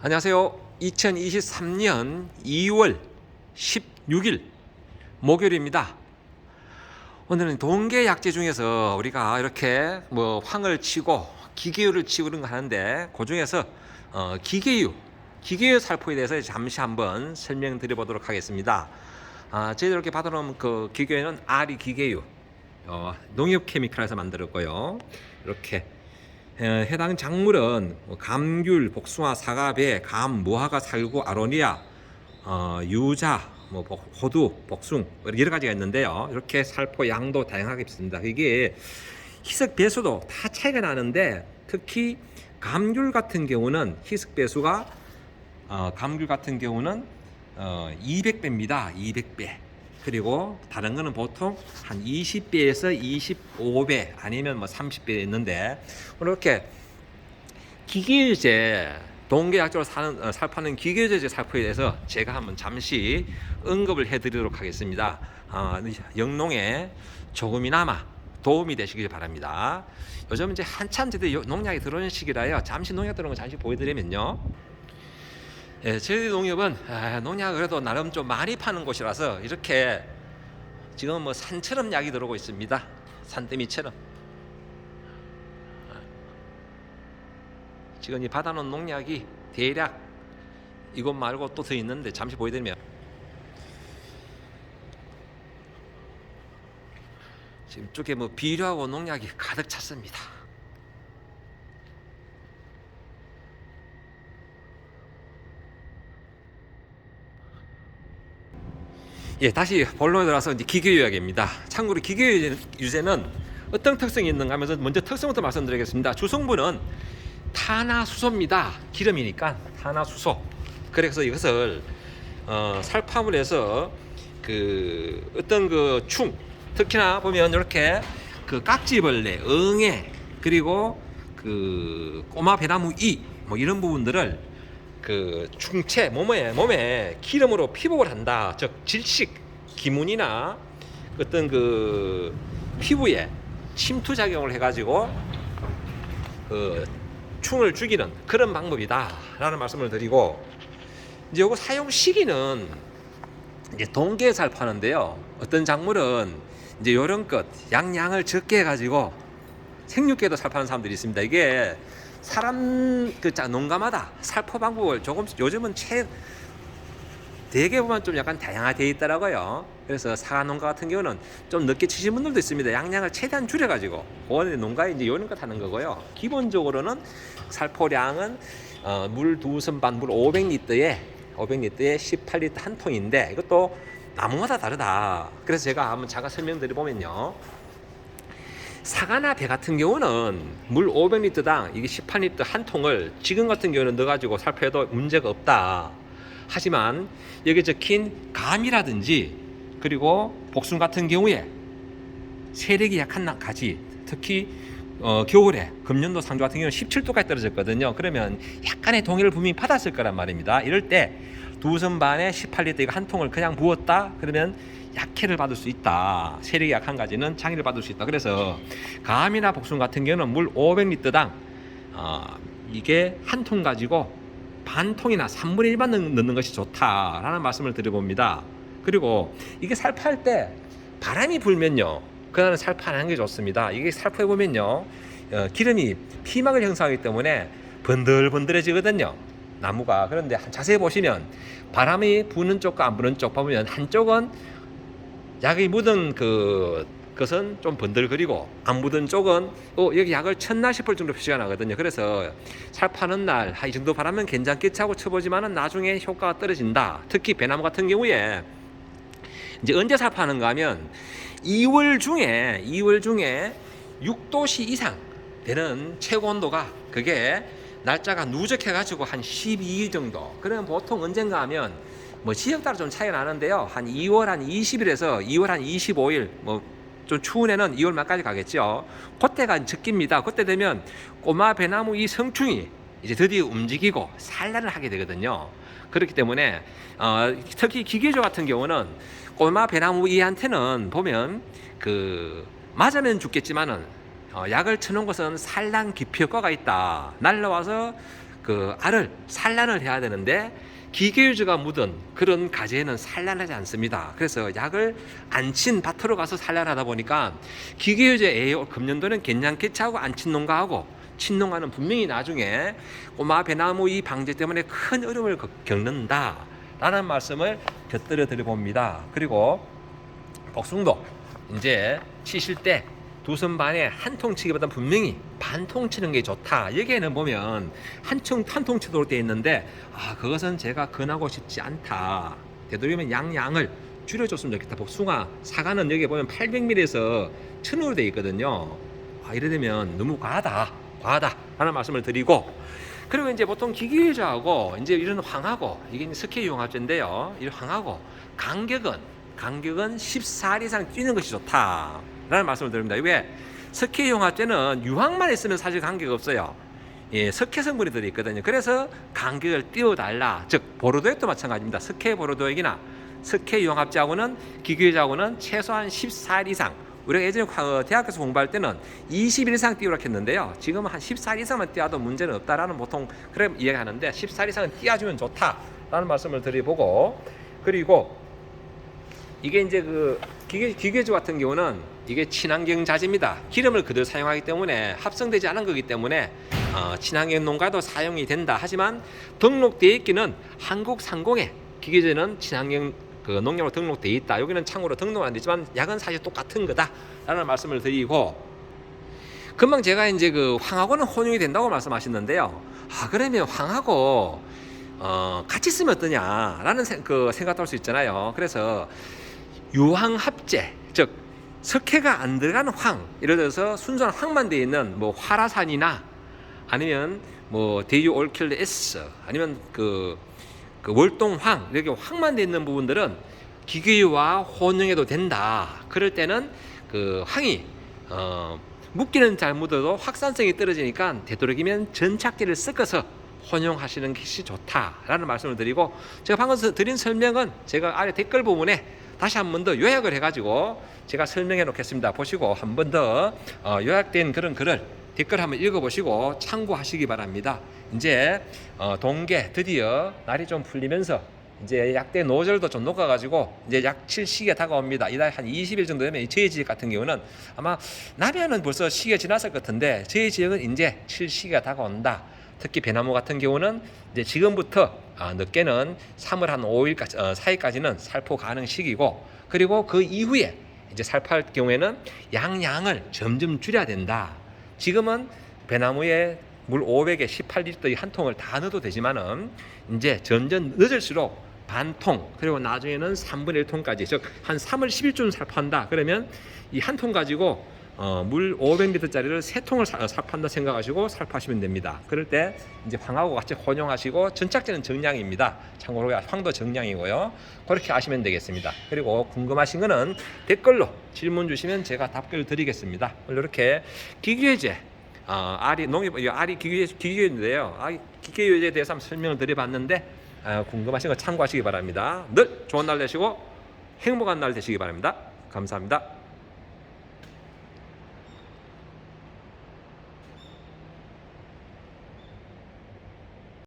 안녕하세요. 2023년 2월 16일 목요일입니다. 오늘은 동계 약재 중에서 우리가 이렇게 뭐 황을 치고 기계유를 치고 그런 거 하는데 그 중에서 어, 기계유, 기계유 살포에 대해서 잠시 한번 설명드려 보도록 하겠습니다. 아, 저희들 이렇게 받아놓은 그 기계유는 아리 기계유, 어, 농협 케미칼에서 만들었고요. 이렇게 어, 해당 작물은 뭐 감귤, 복숭아, 사과 배, 감, 무화과, 살구, 아로니아, 어, 유자, 뭐 복- 호두, 복숭 뭐 여러 가지가 있는데요. 이렇게 살포 양도 다양하게 있습니다. 이게 희석 배수도 다 차이가 나는데 특히 감귤 같은 경우는 희석 배수가 어, 감귤 같은 경우는 어, 200배입니다. 200배. 그리고 다른 거는 보통 한 20배에서 25배 아니면 뭐 30배 있는데 이렇게 기계유제 동계약적으로 사는 어, 살파는 기계유제 살포에 대해서 제가 한번 잠시 언급을 해드리도록 하겠습니다. 어, 영농에 조금이나마 도움이 되시길 바랍니다. 요즘 이제 한참 제대 농약이 들어오는 시기라요. 잠시 농약 들어온 거 잠시 보여드리면요. 예, 저희 농협은 아, 농약 그래도 나름 좀 많이 파는 곳이라서 이렇게 지금 뭐 산처럼 약이 들어오고 있습니다. 산더미처럼. 지금 이 받아놓은 농약이 대략 이것 말고 또 더 있는데 잠시 보여드리면 지금 쪽에 뭐 비료하고 농약이 가득 찼습니다. 예, 다시 본론에 들어와서 이제 기계유약입니다. 참고로 기계유제는 어떤 특성이 있는가 하면서 먼저 특성부터 말씀드리겠습니다. 주성분은 탄화수소입니다. 기름이니까 탄화수소. 그래서 이것을 어, 살파물에서 그 어떤 그 충, 특히나 보면 이렇게 그 깍지벌레, 응애 그리고 그 꼬마 배나무 이 뭐 이런 부분들을 그 충체 몸에 몸에 기름으로 피복을 한다. 즉 질식, 기문이나 어떤 그 피부에 침투 작용을 해가지고 그 충을 죽이는 그런 방법이다라는 말씀을 드리고 이제 요거 사용 시기는 이제 동계에 살파는데요. 어떤 작물은 이제 요런 것 양양을 적게 해가지고 생육계도 살 파는 사람들이 있습니다. 이게 사람 그 자, 농가마다 살포 방법을 조금 요즘은 최 대개 보면 좀 약간 다양화되어 있더라고요. 그래서 사과 농가 같은 경우는 좀 늦게 치신 분들도 있습니다. 양양을 최대한 줄여가지고 그거는 농가에 이제 요런 것 하는 거고요. 기본적으로는 살포량은 어, 물두 선 반, 물 500리터에 500리터에 18리터 한 통인데 이것도 나무마다 다르다. 그래서 제가 한번 잠깐 설명드려 보면요. 사과나 배 같은 경우는 물 500리터당 이게 18리터 한 통을 지금 같은 경우는 넣어가지고 살포해도 문제가 없다. 하지만 여기 적힌 감이라든지 그리고 복숭 같은 경우에 세력이 약한 나- 가지 특히 어, 겨울에 금년도 상주 같은 경우는 17도까지 떨어졌거든요. 그러면 약간의 동해를 분명히 받았을 거란 말입니다. 이럴 때 두 선 반에 18리터 이거 한 통을 그냥 부었다 그러면 약해를 받을 수 있다. 세력이 약한 가지는 장애를 받을 수 있다. 그래서 감이나 복숭 같은 경우는 물 500리터당 어, 이게 한 통 가지고 반 통이나 3분의 1만 넣는 것이 좋다라는 말씀을 드려봅니다. 그리고 이게 살포할 때 바람이 불면요. 그날은 살포 안 하는 게 좋습니다. 이게 살포해 보면요. 어, 기름이 피막을 형성하기 때문에 번들번들해지거든요. 나무가. 그런데 한- 자세히 보시면 바람이 부는 쪽과 안 부는 쪽 보면 한쪽은 약이 묻은 그 것은 좀 번들거리고 안 묻은 쪽은 어 여기 약을 쳤나 싶을 정도로 표시가 나거든요. 그래서 살 파는 날 이 정도 바라면 괜찮겠지 하고 쳐보지만은 나중에 효과가 떨어진다. 특히 배나무 같은 경우에 이제 언제 살파하는가 하면 2월 중에 2월 중에 6도씨 이상 되는 최고 온도가 그게 날짜가 누적해 가지고 한 12일 정도. 그러면 보통 언젠가 하면 뭐 지역 따라 좀 차이가 나는데요. 한 2월 한 20일에서 2월 한 25일 뭐 좀 추운 애는 2월 말까지 가겠죠. 그때가 적깁니다. 그때 되면 꼬마 배나무 이 성충이 이제 드디어 움직이고 산란을 하게 되거든요. 그렇기 때문에 어, 특히 기계조 같은 경우는 꼬마 배나무 이한테는 보면 그 맞으면 죽겠지만은 어, 약을 쳐놓은 것은 산란 기피 효과가 있다. 날라와서 그 알을 산란을 해야 되는데 기계유제가 묻은 그런 가지에는 산란하지 않습니다. 그래서 약을 안 친 밭으로 가서 산란하다 보니까 기계유제 에어 금년도는 괜찮겠지 하고 안 친 농가하고 친 농가는 분명히 나중에 꼬마 배나무 이 방제 때문에 큰 어려움을 겪- 겪는다 라는 말씀을 곁들여 드려 봅니다. 그리고 복숭도 이제 치실 때 두 손 반에 한 통 치기보다 분명히 반 통 치는 게 좋다. 여기에는 보면 한통한통 치도록 되어 있는데 아 그것은 제가 권하고 싶지 않다. 되도록이면 양양을 줄여줬으면 좋겠다. 복숭아 사과는 여기 보면 800ml에서 1000으로 되어 있거든요. 아 이래 되면 너무 과하다, 과하다라는 말씀을 드리고 그리고 이제 보통 기계유자하고 이제 이런 황하고 이게 스키 융합제인데요. 이 황하고 간격은 간격은 14일 이상 뛰는 것이 좋다 라는 말씀을 드립니다. 왜 스키 융합제는 유황만 있으면 사실 간격 없어요. 예, 석회 성분이 들어 있거든요. 그래서 간격을 띄워달라. 즉 보로도액도 마찬가지입니다. 석회 보로도액이나 석회 융합제하고는 기계유자하고는 최소한 14일 이상 우리가 예전에 과- 어, 대학교에서 공부할 때는 20일 이상 띄우라 했는데요. 지금은 한 14일 이상만 띄워도 문제는 없다라는 보통 그래 이야기하는데 14일 이상은 띄워주면 좋다라는 말씀을 드리고 그리고 이게 이제 그 기계 기계주 같은 경우는 이게 친환경 자재입니다. 기름을 그대로 사용하기 때문에 합성되지 않은 거기 때문에 어, 친환경 농가도 사용이 된다. 하지만 등록되어 있기는 한국 상공에 기계제는 친환경 그 농약으로 등록되어 있다. 여기는 참고로 등록은 안 되지만 약은 사실 똑같은 거다라는 말씀을 드리고 금방 제가 이제 그 황하고는 혼용이 된다고 말씀하셨는데요. 아 그러면 황하고 어, 같이 쓰면 어떠냐라는 생, 그 생각도 할 수 있잖아요. 그래서 유황합제 즉 석회가 안 들어가는 황 예를 들어서 순수한 황만 되어 있는 뭐 화라산이나 아니면 뭐 대유 올킬드 S 아니면 그, 그 월동황 이렇게 황만 되어 있는 부분들은 기계와 혼용해도 된다. 그럴 때는 그 황이 어, 묶기는 잘 묻어도 확산성이 떨어지니까 되도록이면 전착제를 섞어서 혼용하시는 것이 좋다라는 말씀을 드리고 제가 방금 서- 드린 설명은 제가 아래 댓글 부분에 다시 한 번 더 요약을 해가지고 제가 설명해 놓겠습니다. 보시고 한 번더 어, 요약된 그런 글을 댓글 한번 읽어보시고 참고하시기 바랍니다. 이제 어, 동계 드디어 날이 좀 풀리면서 이제 약대 노절도 좀 녹아가지고 이제 약칠 시기가 다가옵니다. 이달 한 20일 정도 되면 저희 지역 같은 경우는 아마 남해안은 벌써 시기가 지났을 것 같은데 저희 지역은 이제 칠 시기가 다가온다. 특히 배나무 같은 경우는 이제 지금부터 아, 늦게는 3월 한 5일까지 어, 4일까지는 살포 가능 시기고 그리고 그 이후에 이제 살포할 경우에는 양양을 점점 줄여야 된다. 지금은 배나무에 물 500에 18리터 한 통을 다 넣어도 되지만은 이제 점점 늦을수록 반통 그리고 나중에는 3분의 1통까지 즉 한 3월 10일쯤 살포한다. 그러면 이 한 통 가지고 어, 물 500리터짜리를 세 통을 사, 살포한다 생각하시고 살포하시면 됩니다. 그럴 때 이제 황하고 같이 혼용하시고 전착제는 정량입니다. 참고로 황도 정량이고요. 그렇게 아시면 되겠습니다. 그리고 궁금하신 거는 댓글로 질문 주시면 제가 답글 드리겠습니다. 이렇게 기계제 어, 알이 농협 이 알이 기계 기계인데요. 아, 기계유제에 대해서 한번 설명을 드려봤는데 아, 궁금하신 거 참고하시기 바랍니다. 늘 좋은 날 되시고 행복한 날 되시기 바랍니다. 감사합니다.